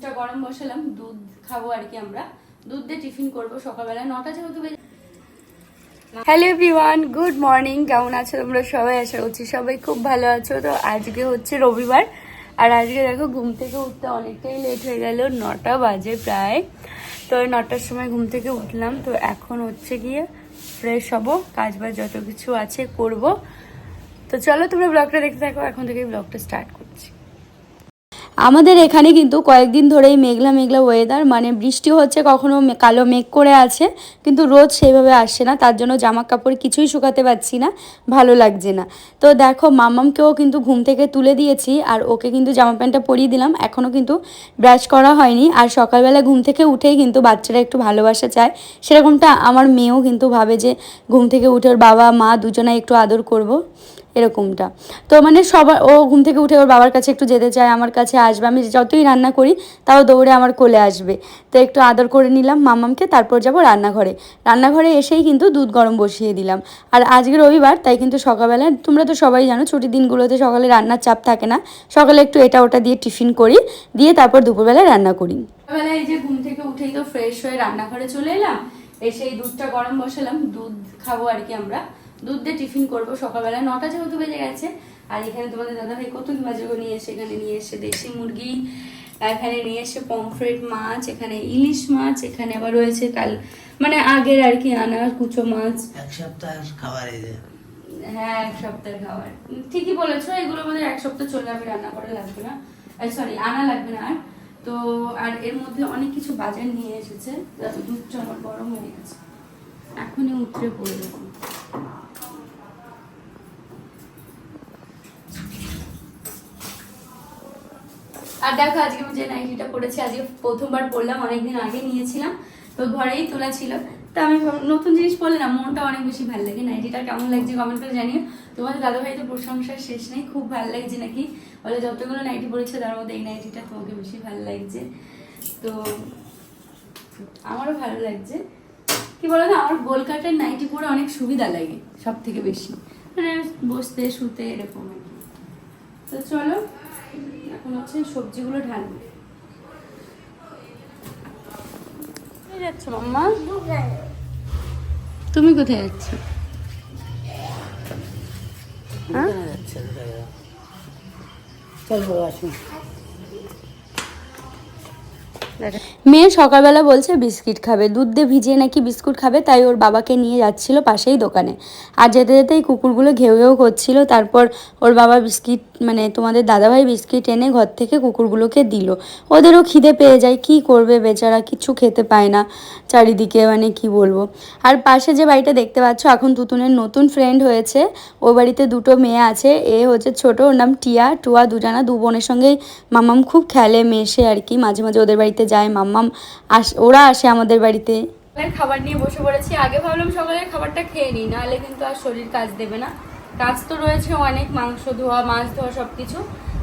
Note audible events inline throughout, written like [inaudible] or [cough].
দুধটা গরম বসালাম, দুধ খাব আর কি আমরা। দুধ দিয়ে টিফিন করব সকালবেলা। নটা যেহেতু হ্যালো এভরিওয়ান গুড মর্নিং কেমন আছো তোমরা সবাই? আশা করছি সবাই খুব ভালো আছো। তো আজকে হচ্ছে রবিবার। আর আজকে দেখো, ঘুম থেকে উঠতে অনেকটাই লেট হয়ে গেল, নটা বাজে প্রায়। তো নটার সময় ঘুম থেকে উঠলাম। তো এখন হচ্ছে গিয়ে ফ্রেশ হব কাজ বাজ যত কিছু আছে করব। তো চলো তোমরা ব্লগটা দেখতে থাকো, এখন থেকে ব্লগটা স্টার্ট করছি আমাদের এখানে কিন্তু কয়েকদিন ধরেই মেঘলা মেঘলা ওয়েদার মানে বৃষ্টি হচ্ছে, কখনো কালো মেঘ করে আছে, কিন্তু রোদ সেইভাবে আসছে না, তার জন্য জামা কাপড় কিছুই শুকাতে পারছি না, ভালো লাগছে না। তো দেখো, মামামকেও কিন্তু ঘুম থেকে তুলে দিয়েছি, আর ওকে কিন্তু জামা প্যান্টটা পরিয়ে দিলাম এখনও কিন্তু ব্রাশ করা হয়নি, আর সকালবেলা ঘুম থেকে উঠেই কিন্তু বাচ্চারা একটু ভালোবাসা চায়, সেরকমটা আমার মেয়েও কিন্তু ভাবে যে ঘুম থেকে উঠে ওর বাবা, মা দুজনে একটু আদর করব। এরকমটা। তো মানে সবার ও ঘুম থেকে উঠে ওর বাবার কাছে একটু যেতে চায়, আমার কাছে আসবে। আমি যতই রান্না করি, তাও দৌড়ে আমার কোলে আসবে। তো একটু আদর করে নিলাম মামামকে তারপর যাব রান্নাঘরে। রান্নাঘরে এসেই কিন্তু দুধ গরম বসিয়ে দিলাম। আর আজকে রবিবার, তাই কিন্তু সকালবেলা, তোমরা তো সবাই জানো, ছুটির দিনগুলোতে সকালে রান্নার চাপ থাকে না। সকালে একটু এটা ওটা দিয়ে টিফিন করি, দিয়ে তারপর দুপুরবেলায় রান্না করি। সকালবেলা এই যে ঘুম থেকে উঠেই তো ফ্রেশ হয়ে রান্নাঘরে চলে এলাম, এসে এই দুধটা গরম বসালাম, দুধ খাব আর কি আমরা। দুধ দিয়ে টিফিন করব সকালবেলা। নটা যেহেতু বেজে গেছে আর এখানে তোমাদের দাদা ভাই কত বাজারও নিয়ে এসে এখানে নিয়ে এসে দেশি মুরগি এখানে নিয়ে এসে পমফ্রেট মাছ এখানে ইলিশ মাছ এখানে আবার রয়েছে কাল মানে আগের আর কি আনা কুচো মাছ। এক সপ্তাহ খাবার হ্যাঁ এক সপ্তাহের খাবার। ঠিকই বলেছ এগুলো আমাদের এক সপ্তাহ চলে যাবে রান্না করা লাগবে না। সরি আনা লাগবে না আর। তো আর এর মধ্যে অনেক কিছু বাজার নিয়ে এসেছে যাতে দুধটা আমার গরম হয়ে গেছে। এখনই উতরে পড়ে যাব। আর দেখো আজকে আমি যে নাইটিটা পরেছি, আজকে প্রথমবার পরলাম, অনেকদিন আগে নিয়েছিলাম, তো ঘরেই তোলা ছিল। তা আমি নতুন জিনিস পরলে না মনটা অনেক বেশি ভালো লাগে। নাইটিটা কেমন লাগছে কমেন্ট করে জানিও। তোমাদের দাদাভাই তো প্রশংসার শেষ নেই, খুব ভালো লাগছে নাকি? বলে, যতগুলো নাইটি পরেছে, তার মধ্যে এই নাইটিটা তোমাকে বেশি ভালো লাগছে। তো আমারও ভালো লাগছে। কি বলো না আমার গোল কাটের নাইটি পরে অনেক সুবিধা লাগে সব থেকে বেশি। মানে বসতে, শুতে এরকম আর কি। তো চলো এখন হচ্ছে সবজিগুলো ঢালবো। কোথায় যাচ্ছ মাম্মা? তুমি কোথায় যাচ্ছ? হ্যাঁ? চল আসুন। মেয়ে সকালবেলা বলছে, বিস্কিট খাবে। দুধ দিয়ে ভিজিয়ে নাকি বিস্কুট খাবে, তাই ওর বাবাকে নিয়ে যাচ্ছিল পাশেই দোকানে। আর যেতে যেতেই কুকুরগুলো ঘেউ ঘেউ করছিল। তারপর ওর বাবা বিস্কিট মানে তোমাদের দাদাভাই বিস্কিট এনে ঘর থেকে কুকুরগুলোকে দিল। ওদেরও খিদে পেয়ে যায়, কি করবে বেচারা? কিছু খেতে পায় না চারিদিকে মানে কি বলব? আর পাশে যে বাড়িটা দেখতে পাচ্ছ, এখন তুতুনের নতুন ফ্রেন্ড হয়েছে। ও বাড়িতে দুটো মেয়ে আছে। এ হচ্ছে ছোট, ওর নাম টিয়া। টুয়া, দুজানা, দু বোনের সঙ্গেই মামাম খুব খেলে, মেশে আর কি। মাঝে মাঝে ওদের বাড়িতে যায় মাম্মাম আস ওরা আসে আমাদের বাড়িতে। খাবার নিয়ে বসে পড়েছি। আগে ভাবলাম সকালের খাবারটা খেয়ে নিই নাহলে কিন্তু আর শরীর কাজ দেবে না। কাজ তো রয়েছে অনেক মাংস ধোয়া মাছ ধোয়া সব কিছু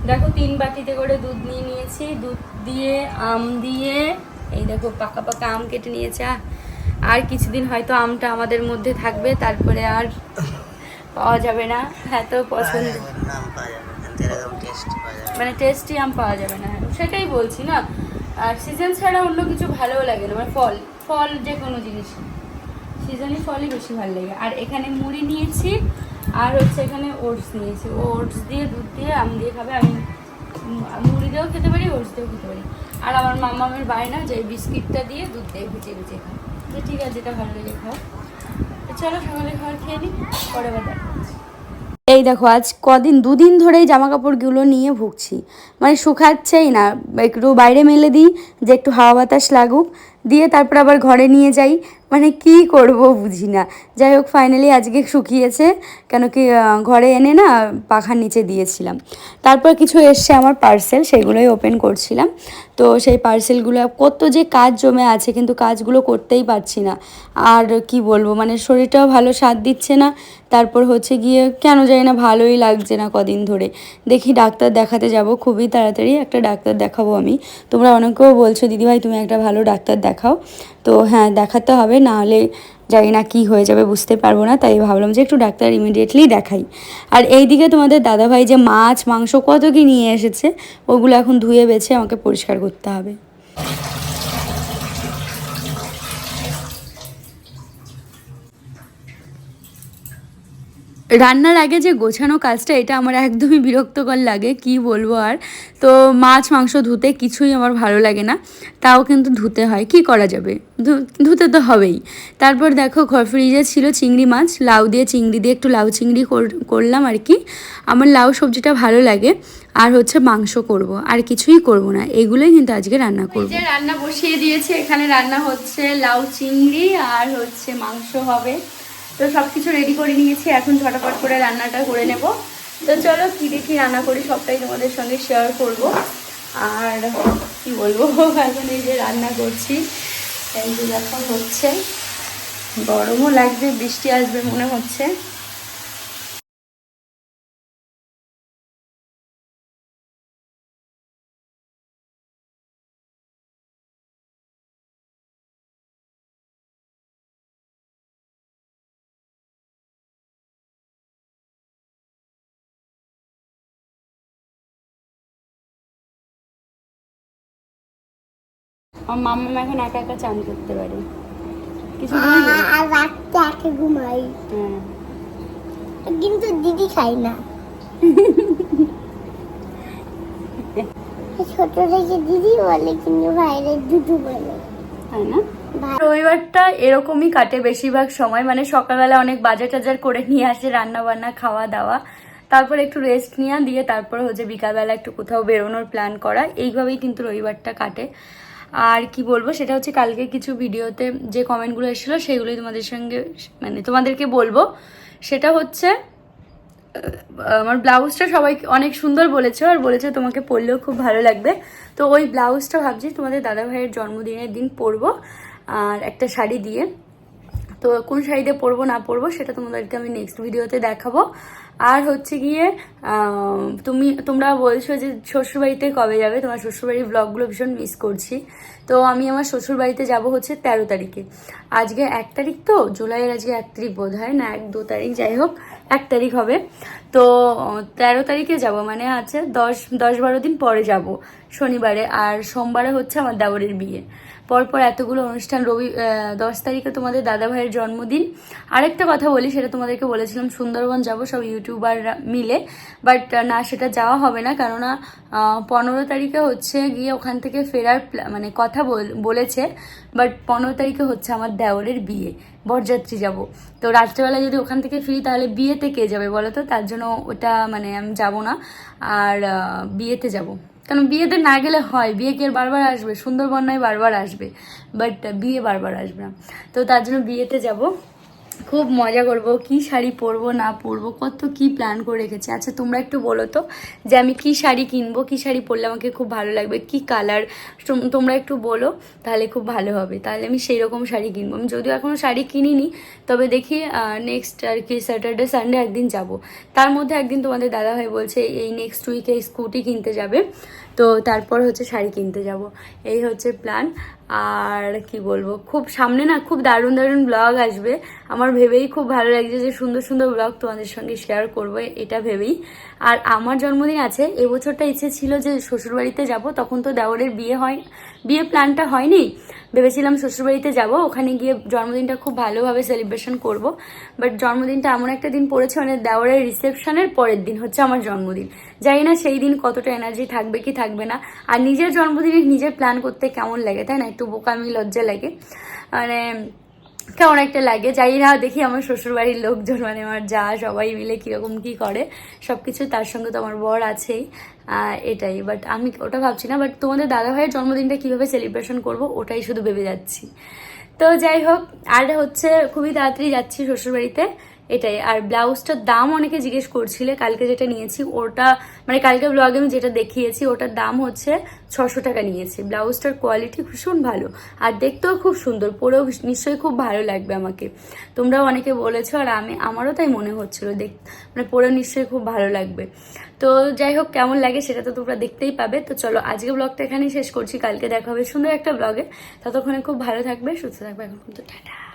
দেখো তিন বাটিতে করে দুধ নিয়ে নিয়েছি। দুধ দিয়ে আম দিয়ে এই দেখো পাকা পাকা আম কেটে নিয়েছে। আর কিছুদিন হয়তো আমটা আমাদের মধ্যে থাকবে তারপরে আর পাওয়া যাবে না। এত পছন্দ। যাবে না। মানে টেস্টি আম পাওয়া যাবে না। সেটাই বলছি না। আর সিজন ছাড়া অন্য কিছু ভালোও লাগে না মানে ফল ফল যে কোনো জিনিস। সিজনই ফলই বেশি ভালো লাগে। আর এখানে মুড়ি নিয়েছি, আর হচ্ছে এখানে ওটস নিয়েছি। ওটস দিয়ে, দুধ দিয়ে, আম দিয়ে খাবে, আমি মুড়ি দিয়েও খেতে পারি ওটস দিয়েও খেতে পারি। আর আমার মামামের বায়না যে বিস্কিটটা দিয়ে দুধ দিয়ে ভিজিয়ে ভিজিয়ে খাও। তো ঠিক আছে যেটা ভালো লাগে খাও। চলো, সকালে খাবার খেয়ে নিই পরে আবার দেখা। এই দেখো, আজ কদিন, দুদিন ধরেই জামা কাপড়গুলো নিয়ে ভুগছি। মানে শুকাচ্ছেই না। একটু বাইরে মেলে দিই, যে একটু হাওয়া বাতাস লাগুক, দিয়ে তারপর আবার ঘরে নিয়ে যাই। মানে কি করব বুঝি না। যাই হোক ফাইনালি আজকে শুকিয়েছে, কেন কি ঘরে এনে না পাখার নিচে দিয়েছিলাম। তারপর কিছু এসছে আমার পার্সেল সেগুলোই ওপেন করছিলাম। তো সেই পার্সেলগুলো কত যে কাজ জমে আছে, কিন্তু কাজগুলো করতেই পারছি না। আর কি বলব মানে শরীরটাও ভালো সাথ দিচ্ছে না। তারপর হচ্ছে গিয়ে, কেন জানি না, ভালোই লাগছে না কদিন ধরে। দেখি ডাক্তার দেখাতে যাব, খুবই তাড়াতাড়ি একটা ডাক্তার দেখাবো আমি। তোমরা অনেকেও বলছো, দিদিভাই, তুমি একটা ভালো ডাক্তার দেখাও। তো হ্যাঁ দেখাতে হবে। নাহলে জানি না কী হয়ে যাবে, বুঝতে পারব না, তাই ভাবলাম যে একটু ডাক্তার ইমিডিয়েটলি দেখাই। আর এই দিকে তোমাদের দাদাভাই যে মাছ, মাংস কত কি নিয়ে এসেছে, ওগুলো এখন ধুয়ে বেছে আমাকে পরিষ্কার করতে হবে। রান্নার আগে যে গোছানো কাজটা এটা আমার একদমই বিরক্তকর লাগে কি বলব আর। তো মাছ মাংস ধুতে কিছুই আমার ভালো লাগে না তাও কিন্তু ধুতে হয়। কি করা যাবে? ধুতে তো হবেই। তারপর দেখো ঘর ফ্রিজে ছিল চিংড়ি মাছ লাউ দিয়ে চিংড়ি দিয়ে একটু লাউ চিংড়ি কর- করলাম আর কি। আমার লাউ সবজিটা ভালো লাগে আর হচ্ছে মাংস করব আর কিছুই করব না। এগুলোই কিন্তু আজকে রান্না করব। রান্না বসিয়ে দিয়েছে এখানে রান্না হচ্ছে লাউ চিংড়ি আর হচ্ছে মাংস হবে। তো সব কিছু রেডি করে নিয়েছি। এখন ঝটাপট করে রান্নাটা করে নেব। তো চলো কি দেখি রান্না করি, সবটাই তোমাদের সঙ্গে শেয়ার করব। আর কি বলব, [laughs] এখন এই যে রান্না করছি, এই যে দেখো হচ্ছে। গরমও লাগবে, বৃষ্টি আসবে মনে হচ্ছে। আমার মাম্মা এখন একা একা চান করতে পারে। কিছু রাত্রে একে ঘুমাই। হ্যাঁ। কিন্তু দিদি খাই না। ছোট থেকে দিদি বলে কিন্তু বাইরে দুটো বলে। তাই না? রবিবারটা এরকমই কাটে বেশিরভাগ সময়। মানে সকালবেলা অনেক বাজার টাজার করে নিয়ে আসে রান্না বান্না খাওয়া দাওয়া। তারপর একটু রেস্ট নেওয়া দিয়ে তারপর হচ্ছে বিকালবেলা একটু কোথাও বেরোনোর প্ল্যান করা। এইভাবেই কিন্তু রবিবারটা কাটে। আর কি বলব, সেটা হচ্ছে কালকে কিছু ভিডিওতে যে কমেন্টগুলো এসেছিল, সেগুলোই তোমাদের সঙ্গে মানে তোমাদেরকে বলব। সেটা হচ্ছে আমার ব্লাউজটা সবাই অনেক সুন্দর বলেছে, আর বলেছে তোমাকে পরলেও খুব ভালো লাগবে। তো ওই ব্লাউজটা ভাবছি তোমাদের দাদা ভাইয়ের জন্মদিনের দিন পরবো, আর একটা শাড়ি দিয়ে। তো কোন শাড়িতে পরবো, না পরবো, সেটা তোমাদেরকে আমি নেক্সট ভিডিওতে দেখাবো। আর হচ্ছে গিয়ে তুমি, তোমরা বলছো যে শ্বশুরবাড়িতে কবে যাবে? তোমার শ্বশুরবাড়ির ব্লগগুলো ভীষণ মিস করছি। তো আমি আমার শ্বশুরবাড়িতে যাব হচ্ছে তেরো তারিখে। আজকে এক তারিখ তো? জুলাইয়ের আজকে এক তারিখ বোধ হয়। না, এক দু তারিখ, যাই হোক, এক তারিখ হবে। তো, তেরো তারিখে যাব মানে আছে দশ দশ বারো দিন পরে যাব শনিবারে। আর সোমবারে হচ্ছে আমার দাবরের বিয়ে। পরপর এতগুলো অনুষ্ঠান, রবি দশ তারিখে তোমাদের দাদা ভাইয়ের জন্মদিন। আরেকটা কথা বলি, সেটা তোমাদেরকে বলেছিলাম, সুন্দরবন যাব, সব ইউটিউবাররা মিলে, বাট না, সেটা যাওয়া হবে না। কেননা পনেরো তারিখে হচ্ছে গিয়ে ওখান থেকে ফেরার মানে কথা বল- বলেছে, বাট পনেরো তারিখে হচ্ছে আমার দেওরের বিয়ে, বরযাত্রী যাব। তো রাত্রেবেলা যদি ওখান থেকে ফিরি, তাহলে বিয়েতে কে যাবে বলো তো? তার জন্য ওটা মানে আমি যাব না। আর বিয়েতে যাব। কারণ বিয়েতে না গেলে হয়, বিয়ে কি বারবার আসবে? সুন্দরবন নয় বারবার আসবে, বাট বিয়ে বারবার আসবে না। তো তার জন্য বিয়েতে যাব। খুব মজা করব, কি শাড়ি পরবো, না পরবো, কত কি প্ল্যান করে রেখেছি। আচ্ছা তোমরা একটু বলো তো যে আমি কি শাড়ি কিনবো, কি শাড়ি পরলে আমাকে খুব ভালো লাগবে, কি কালার তোমরা একটু বলো, তাহলে খুব ভালো হবে। তাহলে আমি সেই রকম শাড়ি কিনবো। আমি যদিও এখনও শাড়ি কিনিনি, তবে দেখি নেক্সট আর কি স্যাটারডে সানডে একদিন যাব। তার মধ্যে একদিন তোমাদের দাদা দাদাভাই বলছে, এই নেক্সট উইকে স্কুটি কিনতে যাবে। তো তারপর হচ্ছে শাড়ি কিনতে যাব। এই হচ্ছে প্ল্যান আর কি বলব, খুব সামনে না খুব দারুণ দারুণ ব্লগ আসবে। আমার ভেবেই খুব ভালো লাগছে যে সুন্দর সুন্দর ব্লগ তোমাদের সঙ্গে শেয়ার করব, এটা ভেবেই। আর আমার জন্মদিন আছে, এবছরটা ইচ্ছে ছিল যে শ্বশুরবাড়িতে যাব, তখন তো দেওয়ারের বিয়ে হয় বিয়ে প্ল্যানটা হয়নি। ভেবেছিলাম শ্বশুরবাড়িতে যাব, ওখানে গিয়ে জন্মদিনটা খুব ভালোভাবে সেলিব্রেশন করব। বাট জন্মদিনটা এমন একটা দিন পড়েছে মানে দেওয়ারের রিসেপশনের পরের দিন হচ্ছে আমার জন্মদিন। জানি না সেই দিন কতটা এনার্জি থাকবে কি থাকবে না। আর নিজের জন্মদিনে নিজের প্ল্যান করতে কেমন লাগে, তাই না? একটু বোকামি, লজ্জা লাগে। মানে কেমন একটা লাগে। যাই না, দেখি আমার শ্বশুরবাড়ির লোকজন মানে আমার যা সবাই মিলে কীরকম কী করে। সব কিছু তার সঙ্গে তো আমার বর আছেই। এটাই। বাট আমি ওটা ভাবছি না বাট তোমাদের দাদাভাইয়ের জন্মদিনটা কীভাবে সেলিব্রেশন করব, ওটাই শুধু ভেবে যাচ্ছি। তো যাই হোক আর হচ্ছে, খুবই তাড়াতাড়ি যাচ্ছি শ্বশুরবাড়িতে। এটাই। আর ব্লাউজটার দাম অনেকে জিজ্ঞেস করছিলে, কালকে যেটা নিয়েছি, ওটা মানে কালকে ব্লগে আমি যেটা দেখিয়েছি, ওটার দাম হচ্ছে ছশো টাকা নিয়েছি। ব্লাউজটার কোয়ালিটি ভীষণ ভালো, আর দেখতেও খুব সুন্দর, পরেও নিশ্চয়ই খুব ভালো লাগবে আমাকে। তোমরাও অনেকে বলেছ, আর আমি, আমারও তাই মনে হচ্ছিল, দেখ মানে পরেও নিশ্চয়ই খুব ভালো লাগবে। তো যাই হোক, কেমন লাগে সেটা তো তোমরা দেখতেই পাবে। তো চলো, আজকে ব্লগটা এখানেই শেষ করছি, কালকে দেখা হবে সুন্দর একটা ব্লগে ততক্ষণে খুব ভালো থাকবে, সুস্থ থাকবে, এখন কিন্তু টাটা।